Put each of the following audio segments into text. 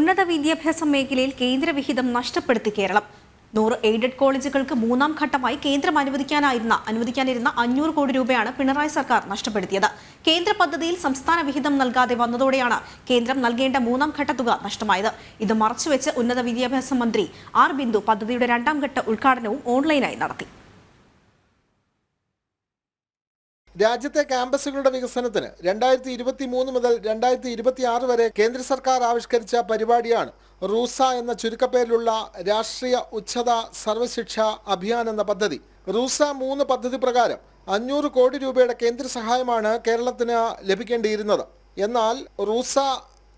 ഉന്നത വിദ്യാഭ്യാസ മേഖലയിൽ കേന്ദ്രവിഹിതം നഷ്ടപ്പെടുത്തി കേരളം. നൂറ് എയ്ഡഡ് കോളേജുകൾക്ക് മൂന്നാം ഘട്ടമായി കേന്ദ്രം അനുവദിക്കാനായിരുന്ന അനുവദിക്കാനിരുന്ന അഞ്ഞൂറ് കോടി രൂപയാണ് പിണറായി സർക്കാർ നഷ്ടപ്പെടുത്തിയത്. കേന്ദ്ര പദ്ധതിയിൽ സംസ്ഥാന വിഹിതം നൽകാതെ വന്നതോടെയാണ് കേന്ദ്രം നൽകേണ്ട മൂന്നാം ഘട്ട തുക നഷ്ടമായത്. ഇത് മറച്ചുവെച്ച് ഉന്നത വിദ്യാഭ്യാസ മന്ത്രി ആർ ബിന്ദു പദ്ധതിയുടെ രണ്ടാം ഘട്ട ഉദ്ഘാടനവും ഓൺലൈനായി നടത്തി. രാജ്യത്തെ ക്യാമ്പസുകളുടെ വികസനത്തിന് രണ്ടായിരത്തി ഇരുപത്തി മൂന്ന് മുതൽ രണ്ടായിരത്തി ഇരുപത്തി ആറ് വരെ കേന്ദ്ര സർക്കാർ ആവിഷ്കരിച്ച പരിപാടിയാണ് റൂസ എന്ന ചുരുക്കപ്പേരിലുള്ള രാഷ്ട്രീയ ഉച്ചത സർവശിക്ഷ അഭിയാൻ എന്ന പദ്ധതി. റൂസ മൂന്ന് പദ്ധതി പ്രകാരം അഞ്ഞൂറ് കോടി രൂപയുടെ കേന്ദ്ര സഹായമാണ് കേരളത്തിന് ലഭിക്കേണ്ടിയിരുന്നത്. എന്നാൽ റൂസ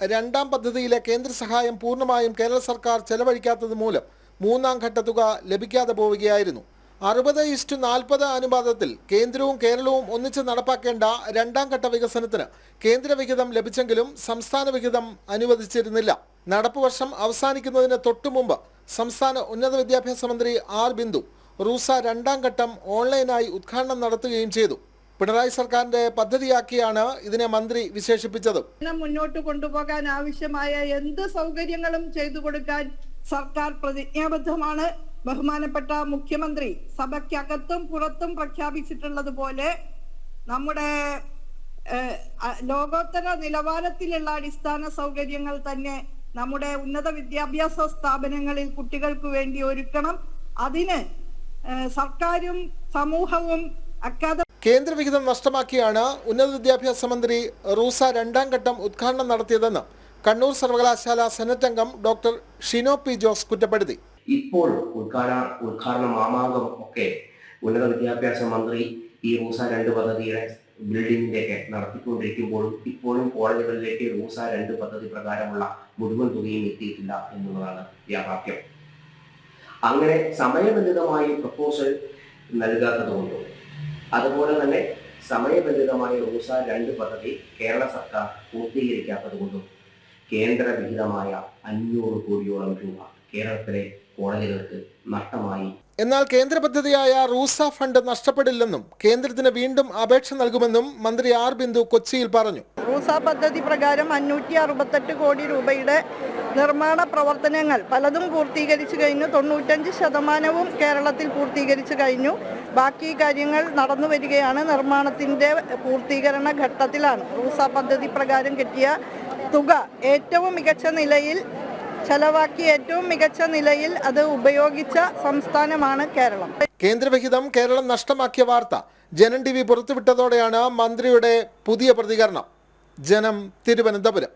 രണ്ടാം പദ്ധതിയിലെ കേന്ദ്ര സഹായം പൂർണമായും കേരള സർക്കാർ ചെലവഴിക്കാത്തത് മൂലം മൂന്നാം ഘട്ട തുക ലഭിക്കാതെ പോവുകയായിരുന്നു. അറുപത് ഇസ്റ്റു നാൽപ്പത് അനുപാതത്തിൽ കേന്ദ്രവും കേരളവും ഒന്നിച്ച് നടപ്പാക്കേണ്ട രണ്ടാം ഘട്ട വികസനത്തിന് കേന്ദ്ര വിഹിതം ലഭിച്ചെങ്കിലും സംസ്ഥാന വിഹിതം അനുവദിച്ചിരുന്നില്ല. നടപ്പ് വർഷം അവസാനിക്കുന്നതിന് തൊട്ടുമുമ്പ് സംസ്ഥാന ഉന്നത വിദ്യാഭ്യാസ മന്ത്രി ആർ ബിന്ദു റൂസ രണ്ടാം ഘട്ടം ഓൺലൈനായി ഉദ്ഘാടനം നടത്തുകയും ചെയ്തു. പിണറായി സർക്കാരിന്റെ പദ്ധതിയാക്കിയാണ് ഇതിനെ മന്ത്രി വിശേഷിപ്പിച്ചത്. മുന്നോട്ട് കൊണ്ടുപോകാൻ ആവശ്യമായ എന്ത് സൗകര്യങ്ങളും ചെയ്തു കൊടുക്കാൻ സർക്കാർ പ്രതിജ്ഞാബദ്ധമാണ്. ബഹുമാനപ്പെട്ട മുഖ്യമന്ത്രി സഭയ്ക്കകത്തും പുറത്തും പ്രഖ്യാപിച്ചിട്ടുള്ളത് പോലെ നമ്മുടെ ലോകോത്തര നിലവാരത്തിലുള്ള അടിസ്ഥാന സൗകര്യങ്ങൾ തന്നെ നമ്മുടെ ഉന്നത വിദ്യാഭ്യാസ സ്ഥാപനങ്ങളിൽ കുട്ടികൾക്ക് വേണ്ടി ഒരുക്കണം. അതിന് സർക്കാരും സമൂഹവും അക്കാദമി കേന്ദ്ര വിഹിതം നഷ്ടമാക്കിയാണ് ഉന്നത വിദ്യാഭ്യാസ മന്ത്രി റൂസ രണ്ടാം ഘട്ടം ഉദ്ഘാടനം നടത്തിയതെന്ന് കണ്ണൂർ സർവകലാശാല സെനറ്റ് അംഗം ഡോക്ടർ ഷിനോ പി ജോസ് കുറ്റപ്പെടുത്തി. ഇപ്പോൾ ഉദ്ഘാടന ഉദ്ഘാടന മാമാങ്കം ഒക്കെ ഉന്നത വിദ്യാഭ്യാസ മന്ത്രി ഈ റൂസ രണ്ട് പദ്ധതിയുടെ ബിൽഡിങ്ങിന്റെയൊക്കെ നടത്തിക്കൊണ്ടിരിക്കുമ്പോഴും ഇപ്പോഴും കോളേജുകളിലേക്ക് റൂസ രണ്ട് പദ്ധതി പ്രകാരമുള്ള മുഴുവൻ തുകയും എത്തിയിട്ടില്ല എന്നുള്ളതാണ് യാഥാർത്ഥ്യം. അങ്ങനെ സമയബന്ധിതമായി പ്രപ്പോസൽ നൽകാത്തതുകൊണ്ട്? അതുപോലെ തന്നെ സമയബന്ധിതമായ റൂസ രണ്ട് പദ്ധതി കേരള സർക്കാർ പൂർത്തീകരിക്കാത്തതുകൊണ്ടും? കേന്ദ്രവിഹിതമായ അഞ്ഞൂറ് കോടിയോളം രൂപ കേരളത്തിലെ കോളേജുകൾക്ക് നഷ്ടമായി. എന്നാൽ കേന്ദ്ര പദ്ധതിയായ റൂസ ഫണ്ട് നഷ്ടപ്പെടില്ലെന്നും കേന്ദ്രത്തിന് വീണ്ടും അപേക്ഷ നൽകുമെന്നും മന്ത്രി ആർ ബിന്ദു കൊച്ചിയിൽ പറഞ്ഞു. റൂസ പദ്ധതി പ്രകാരം അഞ്ഞൂറ്റി അറുപത്തെട്ട് കോടി രൂപയുടെ നിർമ്മാണ പ്രവർത്തനങ്ങൾ പലതും പൂർത്തീകരിച്ചു കഴിഞ്ഞു. തൊണ്ണൂറ്റഞ്ച് ശതമാനവും കേരളത്തിൽ പൂർത്തീകരിച്ചു കഴിഞ്ഞു. ബാക്കി കാര്യങ്ങൾ നടന്നു വരികയാണ്. നിർമ്മാണത്തിന്റെ പൂർത്തീകരണ ഘട്ടത്തിലാണ്. റൂസ പദ്ധതി പ്രകാരം കിട്ടിയ തുക ഏറ്റവും മികച്ച നിലയിൽ ചെലവാക്കി ഏറ്റവും മികച്ച നിലയിൽ അത് ഉപയോഗിച്ച സംസ്ഥാനമാണ് കേരളം. കേന്ദ്രവിഹിതം കേരളം നഷ്ടമാക്കിയ വാർത്ത. ജനം ടി വി പുറത്തുവിട്ടതോടെയാണ് മന്ത്രിയുടെ പുതിയ പ്രതികരണം. ജനം തിരുവനന്തപുരം.